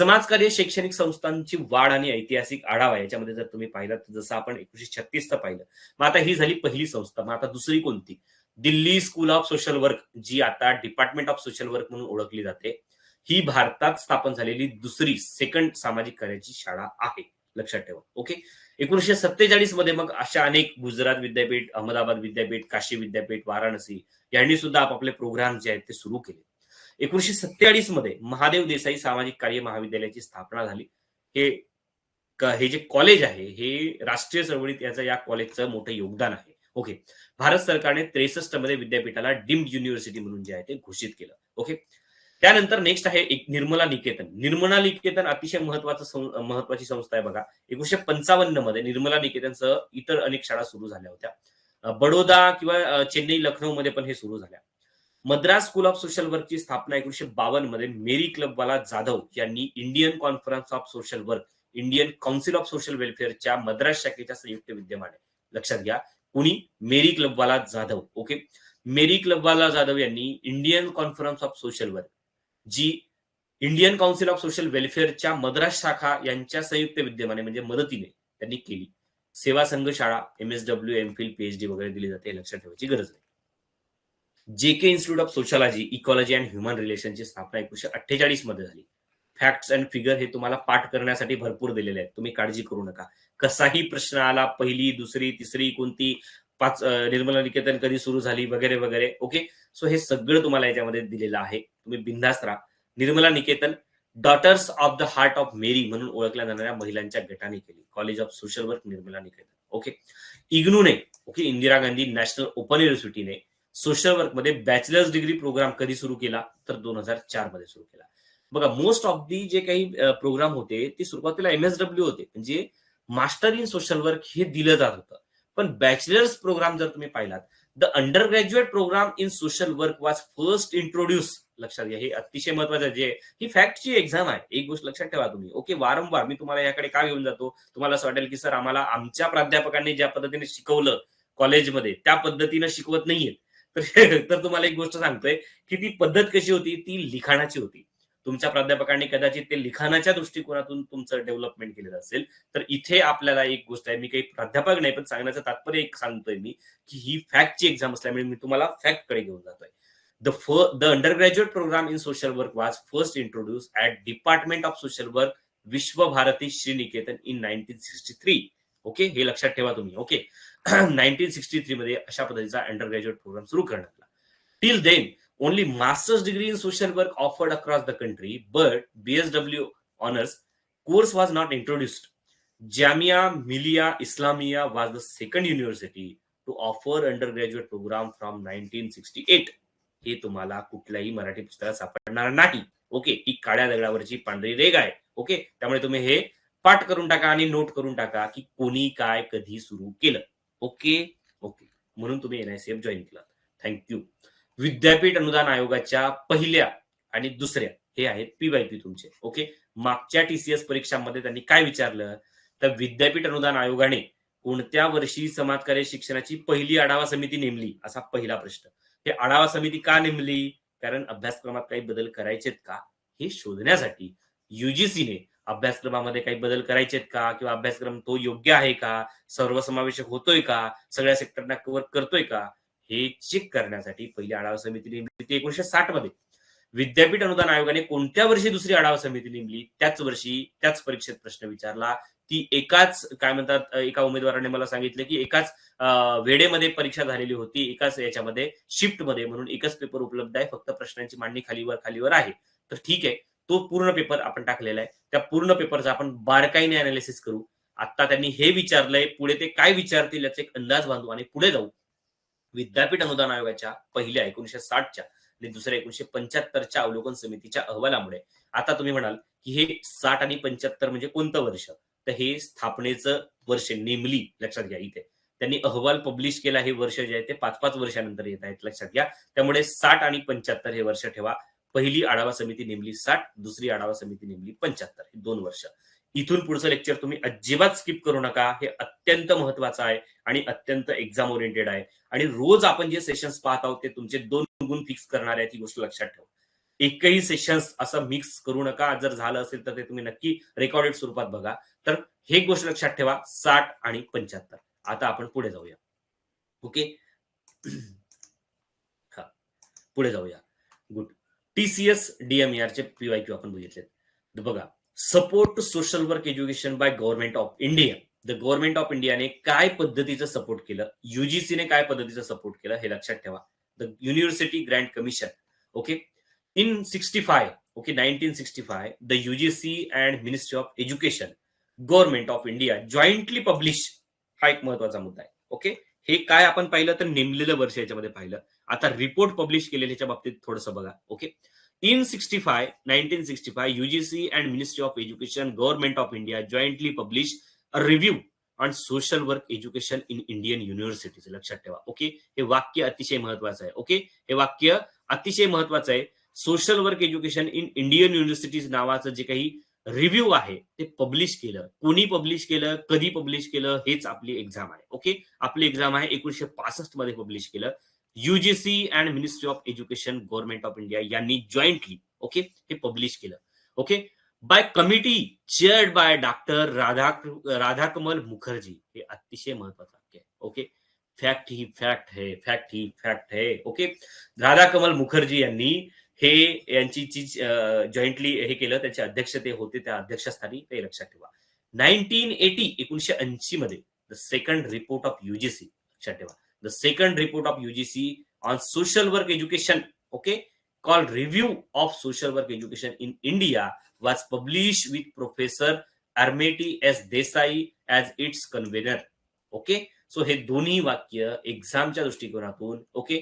समाजकार्य शैक्षणिक संस्थांची वाढ आणि ऐतिहासिक आढावा याच्यामध्ये जर तुम्ही पाहिलं तर जसं आपण एकोणीशे छत्तीसचं पाहिलं मग आता ही झाली पहिली संस्था. मग आता दुसरी कोणती? Delhi school of social work जी आता डिपार्टमेंट ऑफ सोशल वर्क म्हणून ओळखली जाते. ही भारतात स्थापन झालेली दुसरी सेकंड सामाजिक कार्याची शाळा आहे. लक्षात ठेवा. ओके एकोणीशे सत्तेचाळीसमध्ये मग अशा अनेक गुजरात विद्यापीठ अहमदाबाद विद्यापीठ काशी विद्यापीठ वाराणसी यांनी सुद्धा आपापले प्रोग्राम जे आहेत ते सुरू केले. एकोणीशे सत्तेचाळीसमध्ये महादेव देसाई सामाजिक कार्य महाविद्यालयाची स्थापना झाली. हे हे जे कॉलेज आहे हे राष्ट्रीय चळवळीत याचं या कॉलेजचं मोठं योगदान आहे. ओके भारत सरकारने त्रेसष्टमध्ये विद्यापीठाला डिम्ड युनिव्हर्सिटी म्हणून जे आहे ते घोषित केलं. ओके त्यानंतर नेक्स्ट आहे एक निर्मला निकेतन. निर्मला निकेतन अतिशय महत्वाचं महत्वाची संस्था आहे बघा. एकोणीशे पंचावन्नमध्ये निर्मला निकेतनसह इतर अनेक शाळा सुरू झाल्या होत्या. बडोदा किंवा चेन्नई लखनौ मध्ये पण हे सुरू झाल्या. मद्रास स्कूल ऑफ सोशल वर्कची स्थापना एकोणीशे बावन्नमध्ये मेरी क्लबवाला जाधव यांनी Indian conference of social work Indian council of social वेलफेअरच्या Madras शाखेच्या संयुक्त विद्यमाने. लक्षात घ्या कुणी? Mary Clubwala Jadhav okay? Mary Clubwala Jadhav यांनी Indian conference of social work G Indian council of social वेलफेअरच्या मद्रास शाखा यांच्या संयुक्त विद्यमाने म्हणजे मदतीने त्यांनी केली. सेवा संघ शाळा M S W M phil PhD वगैरे दिली जाते लक्षात ठेवायची गरज नाही. J K institute of sociology ecology and human रिलेशनची स्थापना एकोणीशे अठ्ठेचाळीसमध्ये झाली. फॅक्ट्स अँड फिगर हे तुम्हाला पाठ करण्यासाठी भरपूर दिलेले आहेत. तुम्ही काळजी करू नका. कसाही प्रश्न आला पहिली दुसरी तिसरी कोणती पाच निर्मला निकेतन कधी सुरू झाली वगैरे वगैरे ओके? सो हे सगळं तुम्हाला याच्यामध्ये दिलेलं आहे. तुम्ही बिंदास्त राहा. Nirmala Niketan daughters of the heart of Mary म्हणून ओळखल्या जाणाऱ्या महिलांच्या गटाने केली. College of social work Nirmala Niketan okay? इग्नूने okay? Indira Gandhi national open युनिव्हर्सिटीने social वर्कमध्ये बॅचलर्स डिग्री प्रोग्राम कधी सुरू केला तर दोन हजार चारमध्ये सुरू केला. बघा मोस्ट ऑफ दी जे काही प्रोग्राम होते ते सुरुवातीला एम एस डब्ल्यू होते. म्हणजे मास्टर इन सोशल वर्क हे दिलं जात होतं. पण बॅचलर्स प्रोग्राम जर तुम्ही पाहिलात the undergraduate programme in social work was first introduce लक्षात घ्या हे अतिशय महत्वाचं जे ही फॅक्टची एक्झाम आहे. एक गोष्ट लक्षात ठेवा तुम्ही. ओके वारंवार मी तुम्हाला याकडे का घेऊन जातो? तुम्हाला असं वाटेल की सर आम्हाला आमच्या प्राध्यापकांनी ज्या पद्धतीने शिकवलं कॉलेजमध्ये त्या पद्धतीनं शिकवत नाहीये तर तुम्हाला एक गोष्ट सांगतोय की ती पद्धत कशी होती? ती लिखाणाची होती. तुमच्या प्राध्यापकांनी कदाचित ते लिखाणाच्या दृष्टिकोनातून तुमचं डेव्हलपमेंट केलेलं असेल. तर इथे आपल्याला एक गोष्ट आहे मी काही प्राध्यापक नाही पण सांगण्याचं तात्पर्य एक सांगतोय मी की ही फॅक्टची एक्झाम असल्यामुळे मी तुम्हाला फॅक्टकडे घेऊन जातोय. द फ the undergraduate programme in social work was first introduce at department of social work Visva Bharati Sriniketan in nineteen sixty three okay हे लक्षात ठेवा तुम्ही. ओके नाईनटीन सिक्स्टी थ्री मध्ये अशा पद्धतीचा अंडर ग्रॅज्युएट प्रोग्राम सुरू करण्यात आला. Till then only master's degree in social work offered across the country but B S W honours course was not introduced Jamia Millia Islamia was the second university to offer undergraduate programme from nineteen sixty eight हे तुम्हाला कुठल्याही मराठी पुस्तकात सापडणार नाही. Okay ही काळ्या दगडावरची पांढरी रेग आहे. ओके त्यामुळे तुम्ही हे पाठ करून टाका आणि नोट करून टाका की कोणी काय कधी सुरू केलं. Okay okay. म्हणून तुम्ही एनआयसीएफ जॉईन केला. थँक्यू विद्यापीठ अनुदान आयोगाच्या पहिल्या आणि दुसऱ्या हे आहेत पीवायपी तुमचे. ओके? मागच्या टीसीएस परीक्षांमध्ये त्यांनी काय विचारलं? तर विद्यापीठ अनुदान आयोगाने कोणत्या वर्षी समाजकार्य शिक्षणाची पहिली आढावा समिती नेमली? असा पहिला प्रश्न. हे आढावा समिती का नेमली? कारण अभ्यासक्रमात काही बदल करायचेत का? हे शोधण्यासाठी युजीसीने अभ्यासक्रमामध्ये काही बदल करायचेत का? किंवा अभ्यासक्रम तो योग्य आहे का? सर्वसमावेशक होतोय का? सगळ्या सेक्टरना कव्हर करतोय का? हे चेक करण्यासाठी पहिली आढावा समिती नेमली एकोणीशे साठमध्ये. विद्यापीठ अनुदान आयोगाने कोणत्या वर्षी दुसरी आढावा समिती नेमली? त्याच वर्षी त्याच परीक्षेत प्रश्न विचारला. ती एकाच काय म्हणतात एका उमेदवाराने मला सांगितलं की एकाच वेळेमध्ये परीक्षा झालेली होती. एकाच याच्यामध्ये शिफ्टमध्ये म्हणून एकच पेपर उपलब्ध आहे. फक्त प्रश्नांची मांडणी खालीवर खालीवर आहे. तर ठीक आहे. तो पूर्ण पेपर आपण टाकलेला आहे. त्या पूर्ण पेपरचा आपण बारकाईने अनालिसिस करू. आता त्यांनी हे विचारलंय पुढे ते काय विचारतील याचा एक अंदाज बांधू आणि पुढे जाऊ. विद्यापीठ अनुदान आयोगाच्या पहिल्या एकोणीशे साठच्या आणि दुसऱ्या एकोणीशे पंच्याहत्तरच्या अवलोकन समितीच्या अहवालामुळे. आता तुम्ही म्हणाल की हे साठ आणि पंच्याहत्तर म्हणजे कोणतं वर्ष? तर हे स्थापनेचं वर्ष नेमली लक्षात घ्या इथे. त्यांनी अहवाल पब्लिश केला हे वर्ष जे आहे ते पाच पाच वर्षानंतर येत आहेत लक्षात घ्या. त्यामुळे साठ आणि पंच्याहत्तर हे वर्ष ठेवा. पहिली आढावा समिती नेमली साठ दुसरी आढावा समिती नेमली पंच्याहत्तर. हे दोन वर्ष. इथून पुढचं लेक्चर तुम्ही अजिबात स्किप करू नका. हे अत्यंत महत्वाचं आहे आणि अत्यंत एक्झाम ओरिएंटेड आहे. आणि रोज आपण जे सेशन्स पाहत आहोत ते तुमचे दोन गुण फिक्स करणार आहे ती गोष्ट लक्षात ठेवा. एकही सेशन्स असं मिक्स करू नका. जर झालं असेल तर ते तुम्ही नक्की रेकॉर्डेड स्वरूपात बघा. तर हे गोष्ट लक्षात ठेवा साठ आणि पंच्याहत्तर. आता आपण पुढे जाऊया. ओके? हा. पुढे जाऊया. गुड टीसीएस डीएमआर चे पीवायक्यू आपण बघितलेत. बघा support to social work education by government of India the government of इंडियाने काय पद्धतीचं सपोर्ट केलं? युजीसीने काय पद्धतीचं सपोर्ट केलं? हे लक्षात ठेवा. The university grand commission okay in sixty five okay nineteen sixty five the UGC and ministry of education government of India jointly publish हा एक महत्त्वाचा मुद्दा आहे. ओके हे काय आपण पाहिलं? तर नेमलेलं वर्ष याच्यामध्ये पाहिलं. आता रिपोर्ट पब्लिश केलेल्याच्या बाबतीत थोडंसं बघा okay in sixty five nineteen sixty five UGC and ministry of education government of India jointly publish a review on social work education in Indian universities लक्षात ठेवा ओके हे वाक्य अतिशय महत्वाचं आहे ओके हे वाक्य अतिशय महत्वाचं आहे. Social work education in Indian universities नावाचं जे काही रिव्ह्यू आहे ते पब्लिश केलं. कोणी पब्लिश केलं कधी पब्लिश केलं हेच आपली एक्झाम आहे ओके आपली एक्झाम आहे एकोणीशे पासष्टमध्ये पब्लिश केलं. UGC and ministry of education government of India यांनी जॉईंटली ओके हे पब्लिश केलं. Okay by committee chaired by doctor Radha Radhakamal Mukherjee हे अतिशय महत्वाचं वाक्य आहे. ओके फॅक्ट ही फॅक्ट है फॅक्ट ही फॅक्ट है. ओके राधाकमल मुखर्जी यांनी हे यांची जी जॉईंटली हे केलं त्यांचे अध्यक्ष ते होते त्या अध्यक्षस्थानी ते लक्षात ठेवा. नाईन्टीन एटी एकोणीशे ऐंशी मध्ये the second report of UGC लक्षात ठेवा. The second report of UGC on social work education okay call review of social work education in India was published with Professor Armeti S. Desai as its convener. Okay so हे दोन्ही वाक्य एक्झामच्या दृष्टिकोनातून okay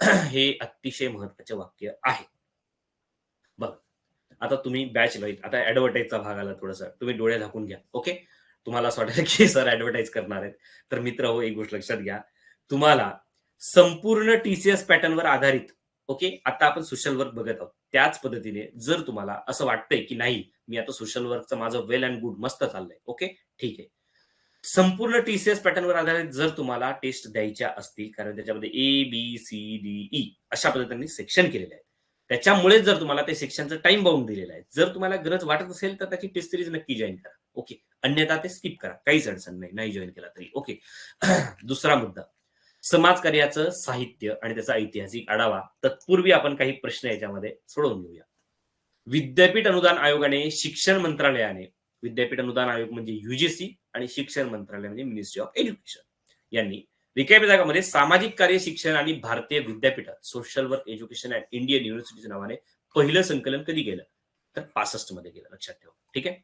हे अतिशय महत्त्वाचे वाक्य आहे बघ आता तुम्ही बॅच लाइट आता ऍडव्हर्टाईजचा भाग आला थोडासा तुम्ही डोळे झाकून घ्या ओके तुम्हाला असं वाटेल की सर ऍडव्हर्टाईज करणार आहेत तर मित्र हो एक गोष्ट लक्षात घ्या तुम्हाला संपूर्ण टीसीएस पॅटर्नवर आधारित ओके आता आपण सोशल वर्क बघत आहोत. त्याच पद्धतीने जर तुम्हाला असं वाटतंय की नाही मी आता सोशल वर्कचं माझं वेल अँड गुड मस्त चाललंय ओके ठीक आहे. संपूर्ण टीसीएस पॅटर्नवर आधारित जर तुम्हाला टेस्ट द्यायच्या असतील कारण त्याच्यामध्ये A B C D E अशा पद्धतीने सेक्शन केलेले आहे त्याच्यामुळे जर तुम्हाला ते सेक्शनचं टाइम बाउंड दिलेलं आहे जर तुम्हाला गरज वाटत असेल तर त्याची टेस्ट सिरीज नक्की जॉईन करा ओके अन्यथा ते स्किप करा काहीच अडचण नाही नाही जॉईन केला तरी ओके दुसरा मुद्दा. समाजकार्याचं साहित्य आणि त्याचा ऐतिहासिक आढावा तत्पूर्वी आपण काही प्रश्न याच्यामध्ये सोडवून घेऊया. विद्यापीठ अनुदान आयोगाने शिक्षण मंत्रालयाने विद्यापीठ अनुदान आयोग म्हणजे युजीसी आणि शिक्षण मंत्रालय म्हणजे मिनिस्ट्री ऑफ एज्युकेशन यांनी रिकाम्या जागामध्ये सामाजिक कार्य शिक्षण आणि भारतीय विद्यापीठात social work education and Indian युनिव्हर्सिटीच्या नावाने पहिलं संकलन कधी गेलं तर पासष्टमध्ये गेलं लक्षात ठेवा. ठीक आहे?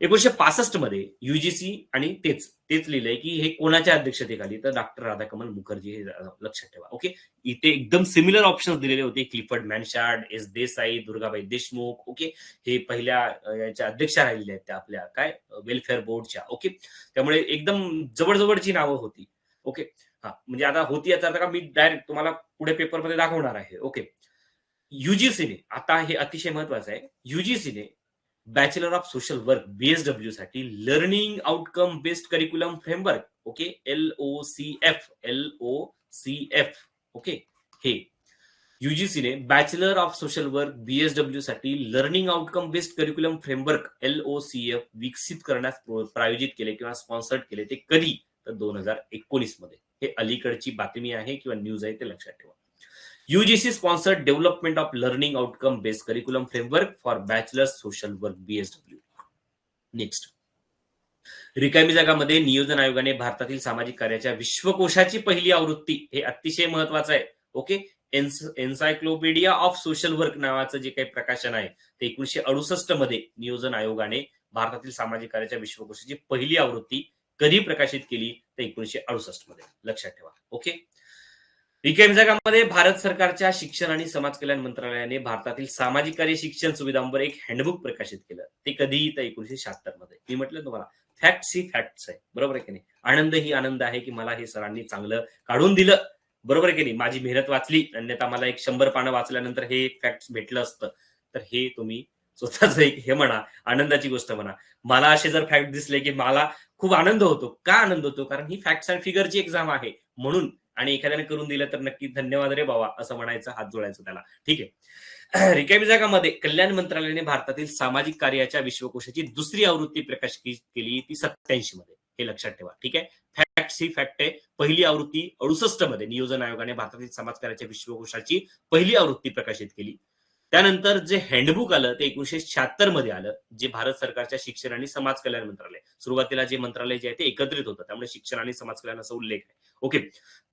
एकोणीशे पासष्टमध्ये युजीसी आणि तेच तेच लिहिलंय की हे कोणाच्या अध्यक्षतेखाली? तर डॉक्टर राधाकमल मुखर्जी हे लक्षात ठेवा. ओके इथे एकदम सिमिलर ऑप्शन दिलेले होते. Clifford Manshardt S Desai Durgabai Deshmukh. Okay हे पहिल्या याच्या अध्यक्षा राहिलेल्या आहेत त्या आपल्या काय? वेलफेअर बोर्डच्या ओके त्यामुळे एकदम जवळजवळची नावं होती. ओके हा म्हणजे आता होती याचा अर्थ का मी डायरेक्ट तुम्हाला पुढे पेपरमध्ये दाखवणार आहे. ओके युजीसीने आता हे अतिशय महत्वाचं आहे. युजीसीने bachelor of social work BSW साठी learning outcome based curriculum framework okay L O C F L O C F okay हे. युजीसीने bachelor of social work BSW साठी learning outcome based curriculum framework L O C F विकसित करण्यास प्रायोजित केले किंवा sponsored केले ते कधी? तर दोन हजार एकोणीसमध्ये. हे अलीकडची बातमी आहे किंवा न्यूज आहे ते लक्षात ठेवा. UGC sponsored development of learning outcome based curriculum framework for bachelor's social work BSW. Next रिकामी जगामध्ये नियोजन आयोगाने भारतातील सामाजिक कार्याच्या विश्वकोशाची पहिली आवृत्ती. हे अतिशय महत्वाचं आहे. Okay encyclopedia of social work नावाचं जे काही प्रकाशन आहे ते एकोणीशे अडुसष्टमध्ये नियोजन आयोगाने भारतातील सामाजिक कार्याच्या विश्वकोशाची पहिली आवृत्ती कधी प्रकाशित केली? तर एकोणीशे अडुसष्टमध्ये लक्षात ठेवा. ओके रिकामी जगामध्ये भारत सरकारच्या शिक्षण आणि समाज कल्याण मंत्रालयाने भारतातील सामाजिक कार्य शिक्षण सुविधांवर एक हँडबुक प्रकाशित केलं. ते कधीही तर एकोणीशे शहात्तरमध्ये. मी म्हटलं तुम्हाला फॅक्ट्स ही फॅक्ट्स आहे. बरोबर आहे की नाही? आनंद ही आनंद आहे की मला हे सरांनी चांगलं काढून दिलं. बरोबर आहे की नाही? माझी मेहनत वाचली. अन्यथा मला एक शंभर पानं वाचल्यानंतर हे फॅक्ट्स भेटलं असतं. तर हे तुम्ही स्वतःच एक हे म्हणा आनंदाची गोष्ट म्हणा. मला असे जर फॅक्ट दिसले की मला खूप आनंद होतो. का आनंद होतो? कारण ही फॅक्ट्स अँड फिगरची एक्झाम आहे. म्हणून आणि एखाद्याने करून दिलं तर नक्की धन्यवाद रे बाबा असं म्हणायचं हात जोडायचं त्याला. ठीक आहे. रिकामी जागामध्ये कल्याण मंत्रालयाने भारतातील सामाजिक कार्याच्या विश्वकोशाची दुसरी आवृत्ती प्रकाशित केली ती सत्याऐंशी मध्ये. हे लक्षात ठेवा. ठीक आहे? फॅक्ट ही फॅक्ट आहे पहिली आवृत्ती अडुसष्टमध्ये नियोजन आयोगाने भारतातील समाजकार्याच्या विश्वकोशाची पहिली आवृत्ती प्रकाशित केली. त्यानंतर जे हँडबुक आलं ते एकोणीशे शहात्तरमध्ये आलं जे भारत सरकारच्या शिक्षण आणि समाज कल्याण मंत्रालय. सुरुवातीला जे मंत्रालय जे आहे ते एकत्रित होतं. त्यामुळे शिक्षण आणि समाज कल्याण असा उल्लेख आहे. ओके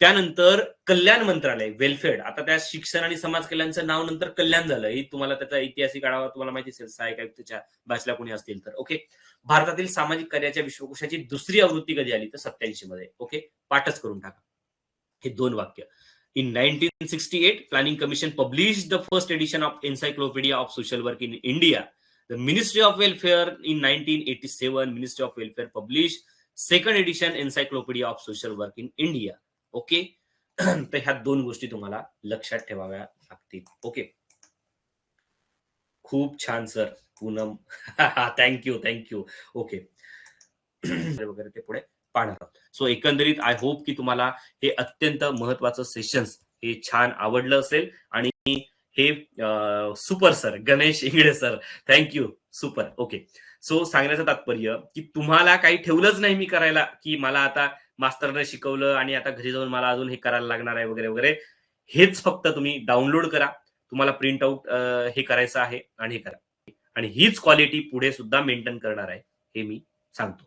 त्यानंतर कल्याण मंत्रालय वेलफेअर आता त्या शिक्षण आणि समाज कल्याणचं नाव नंतर कल्याण झालं. हे तुम्हाला त्याचा ऐतिहासिक आढावा तुम्हाला माहिती असेल. सहाय्यक आयुक्तच्या बॅचला कोणी असतील तर. ओके भारतातील सामाजिक कार्याच्या विश्वकोशाची दुसरी आवृत्ती कधी आली? तर सत्याऐंशी मध्ये. ओके पाठच करून टाका. हे दोन वाक्य. In 1968, Planning Commission published the first edition of Encyclopedia of Social Work in India. The Ministry of Welfare in 1987, Ministry of Welfare published second edition Encyclopedia of Social Work in India. Okay तर ह्या दोन गोष्टी तुम्हाला लक्षात ठेवाव्या लागतील okay खूप छान sir Poonam thank you thank you okay वगैरे ते पुढे पाहणार आहोत सो एकंदरीत आय होप की तुम्हाला हे अत्यंत महत्वाचं सेशन्स हे छान आवडलं असेल आणि हे super sir Ganesh Ingade sir thank you super okay so सांगण्याचं तात्पर्य की तुम्हाला काही ठेवलंच नाही मी करायला की मला आता मास्तरने शिकवलं आणि आता घरी जाऊन मला अजून हे करायला लागणार आहे वगैरे वगैरे. हेच फक्त तुम्ही डाउनलोड करा. तुम्हाला प्रिंट आउट हे करायचं आहे आणि हे करा. आणि हीच क्वालिटी पुढे सुद्धा मेंटेन करणार आहे हे मी सांगतो.